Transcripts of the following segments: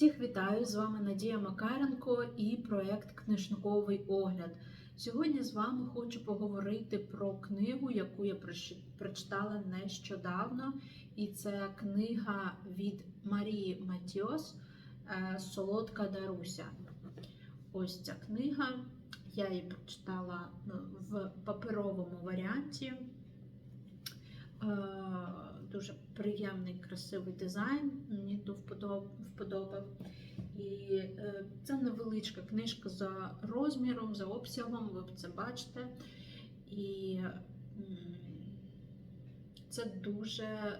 Всіх вітаю! З вами Надія Макаренко і проєкт Книжниковий огляд. Сьогодні з вами хочу поговорити про книгу, яку я прочитала нещодавно. І це книга від Марії Матіос е, Солодка Даруся. Ось ця книга. Я її прочитала ну, в паперовому варіанті. Дуже приємний, красивий дизайн. Мені то вподобав. І е, це невеличка книжка за розміром, за обсягом, ви це бачите. І це дуже, е,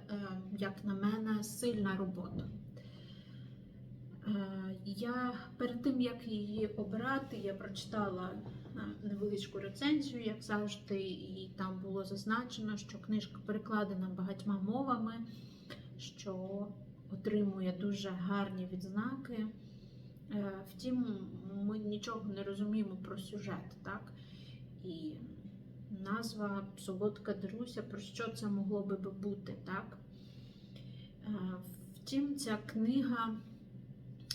як на мене, сильна робота. Е, Я перед тим, як її обрати, я прочитала невеличку рецензію, як завжди, і там було зазначено, що книжка перекладена багатьма мовами, що отримує дуже гарні відзнаки. Е, Втім, ми нічого не розуміємо про сюжет, так? І назва Солодка Даруся, про що це могло би бути, так? Е, Втім, ця книга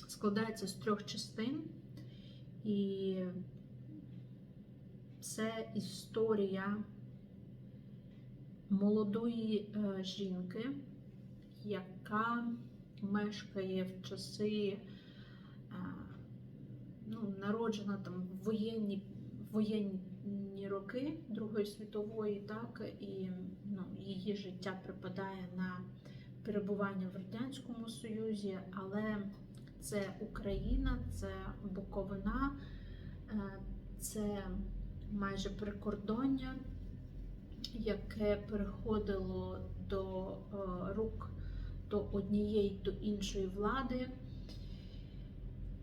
складається з трьох частин, і це історія молодої е, жінки, яка мешкає в часи, е, ну, народжена там в воєнні, воєнні роки Другої світової, так, і ну, її життя припадає на перебування в Радянському Союзі, але це Україна, це Буковина, е, це майже прикордоння, яке переходило до е, рук до однієї до іншої влади.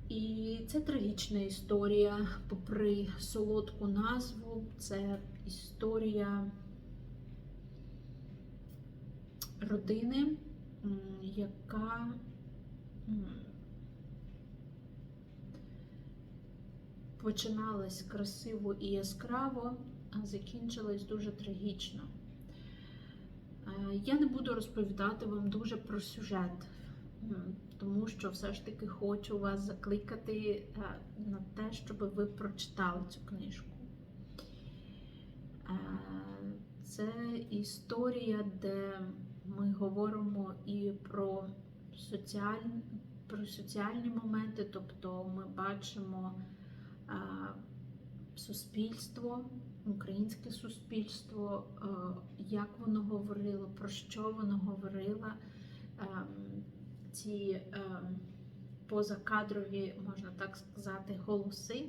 І це трагічна історія, попри солодку назву, це історія родини, яка починалась красиво і яскраво, а закінчилась дуже трагічно. Е, Я не буду розповідати вам дуже про сюжет, тому що все ж таки хочу вас закликати е, на те, щоб ви прочитали цю книжку. Е, Це історія, де ми говоримо і про соціальні, про соціальні моменти, тобто ми бачимо суспільство, українське суспільство, е, як воно говорило, про що воно говорило, ем, ці ем, позакадрові, можна так сказати, голоси,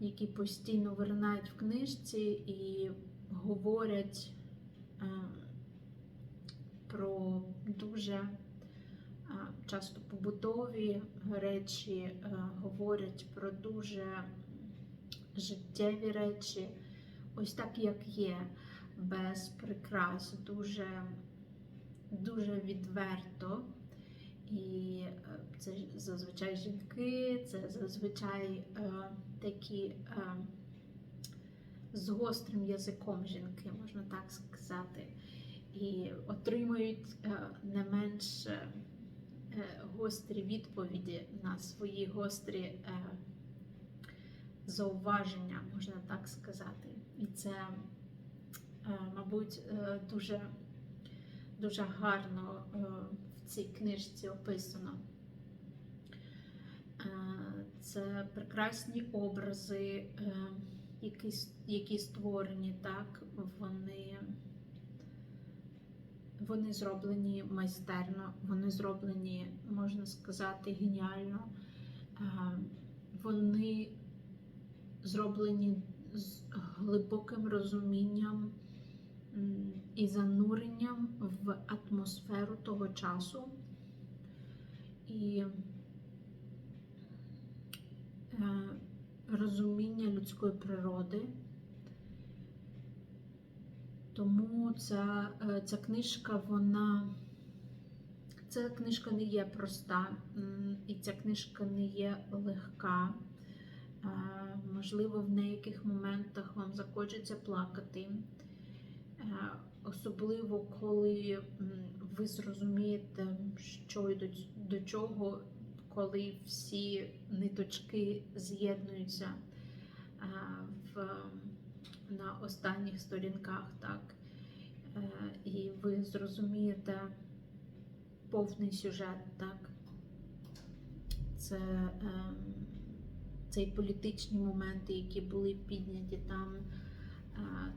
які постійно виринають в книжці і говорять про дуже е, часто побутові речі, е, говорять про дуже життєві речі, ось так, як є, без прикрас, дуже, дуже відверто. І е, це зазвичай жінки, це зазвичай е, такі е, з гострим язиком жінки, можна так сказати, і отримують е, не менш е, гострі відповіді на свої гострі е, зауваження, можна так сказати. І це, е, мабуть, е, дуже, дуже гарно е, в цій книжці описано. Е, Це прекрасні образи, е, які, які створені так, вони, вони зроблені майстерно, вони зроблені, можна сказати, геніально. Е, Вони зроблені з глибоким розумінням і зануренням в атмосферу того часу. І е, розуміння людської природи. Тому ця, е, ця книжка, вона ця книжка не є проста, і ця книжка не є легка. Е, Можливо, в деяких моментах вам захочеться плакати. Е, особливо коли ви зрозумієте, що йдуть до чого, коли всі ниточки з'єднуються в, на останніх сторінках, так? Е, І ви зрозумієте повний сюжет, так? Це ем, цей політичні моменти, які були підняті там, е,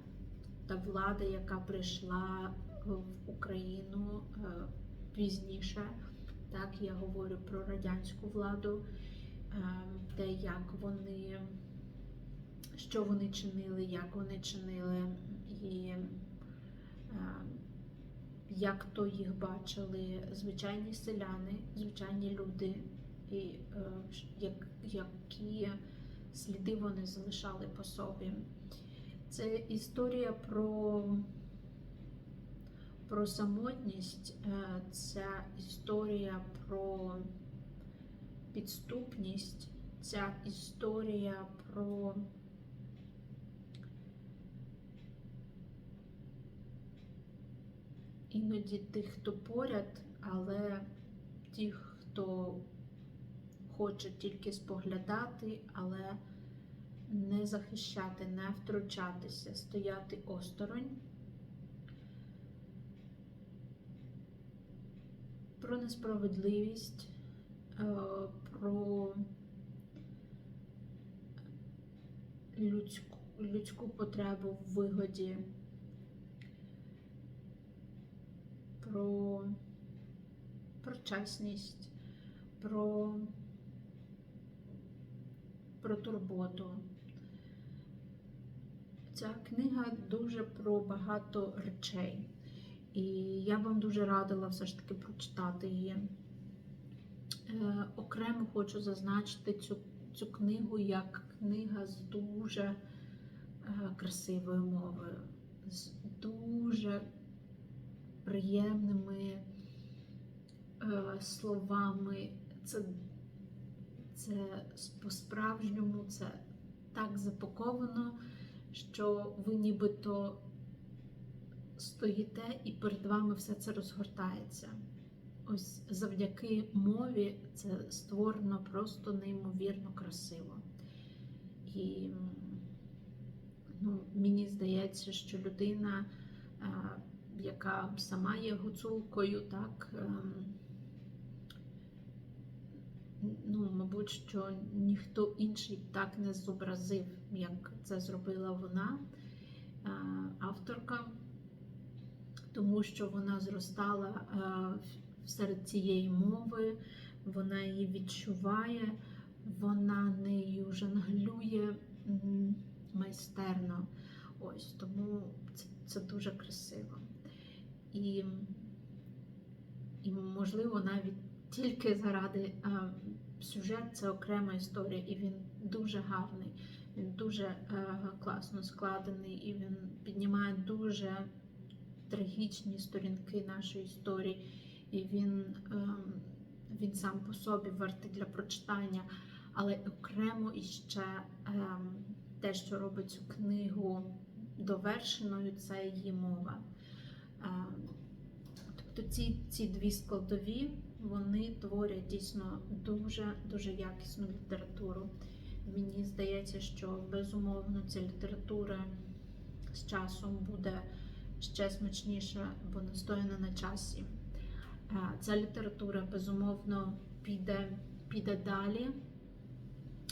та влада, яка прийшла в Україну е, пізніше. Так, я говорю про радянську владу, е, те, як вони, що вони чинили, як вони чинили, і як то їх бачили звичайні селяни, звичайні люди, і е, як, які сліди вони залишали по собі. Це історія про, про самотність, це історія про підступність, ця історія про іноді тих, хто поряд, але ті, хто хоче тільки споглядати, але не захищати, не втручатися, стояти осторонь. Про несправедливість, е, про людську, людську потребу в вигоді, про, про чесність, про, про турботу. Ця книга дуже про багато речей, і я вам дуже радила все ж таки прочитати її. Е, окремо хочу зазначити цю, цю книгу як книга з дуже е, красивою мовою, з дуже приємними е, словами. Це, це по-справжньому, це так запаковано, що ви нібито стоїте і перед вами все це розгортається. Ось завдяки мові це створено просто неймовірно красиво. І ну, мені здається, що людина, е, яка сама є гуцулкою, так, ем, ну, мабуть, що ніхто інший так не зобразив, як це зробила вона, е, авторка, тому що вона зростала е, серед цієї мови, вона її відчуває, вона нею жонглює майстерно. Ось тому це, це дуже красиво. І, і можливо, навіть тільки заради а, сюжет це окрема історія, і він дуже гарний, він дуже е, класно складений, і він піднімає дуже трагічні сторінки нашої історії, і він, е, він сам по собі вартий для прочитання, але окремо іще е, те, що робить цю книгу довершеною, це її мова. Тобто ці, ці дві складові вони творять дійсно дуже дуже якісну літературу. Мені здається, що безумовно ця література з часом буде ще смачніша, бо настояна на часі. Ця література безумовно піде, піде далі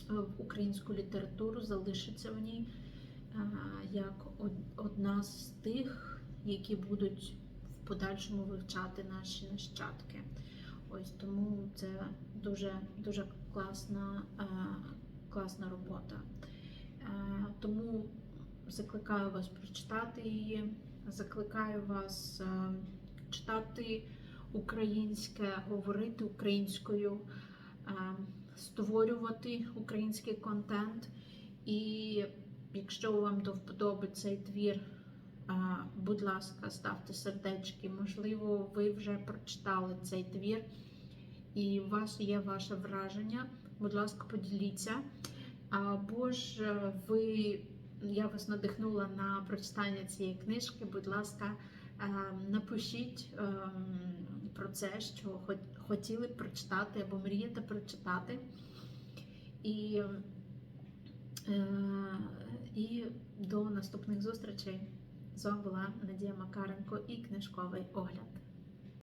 в українську літературу, залишиться в ній як одна з тих, які будуть в подальшому вивчати наші нащадки. Ось тому це дуже дуже класна, е, класна робота. Е, Тому закликаю вас прочитати її, закликаю вас е, читати українське, говорити українською, створювати український контент. І якщо вам до вподоби цей твір, Будь ласка, ставте сердечки. Можливо, ви вже прочитали цей твір, і у вас є ваше враження. Будь ласка, поділіться. Або ж е, ви, я вас надихнула на прочитання цієї книжки. Будь ласка, Е, Напишіть ем, про це, що хотіли б прочитати або мрієте прочитати. І, е, і до наступних зустрічей. З вами була Надія Макаренко і книжковий огляд.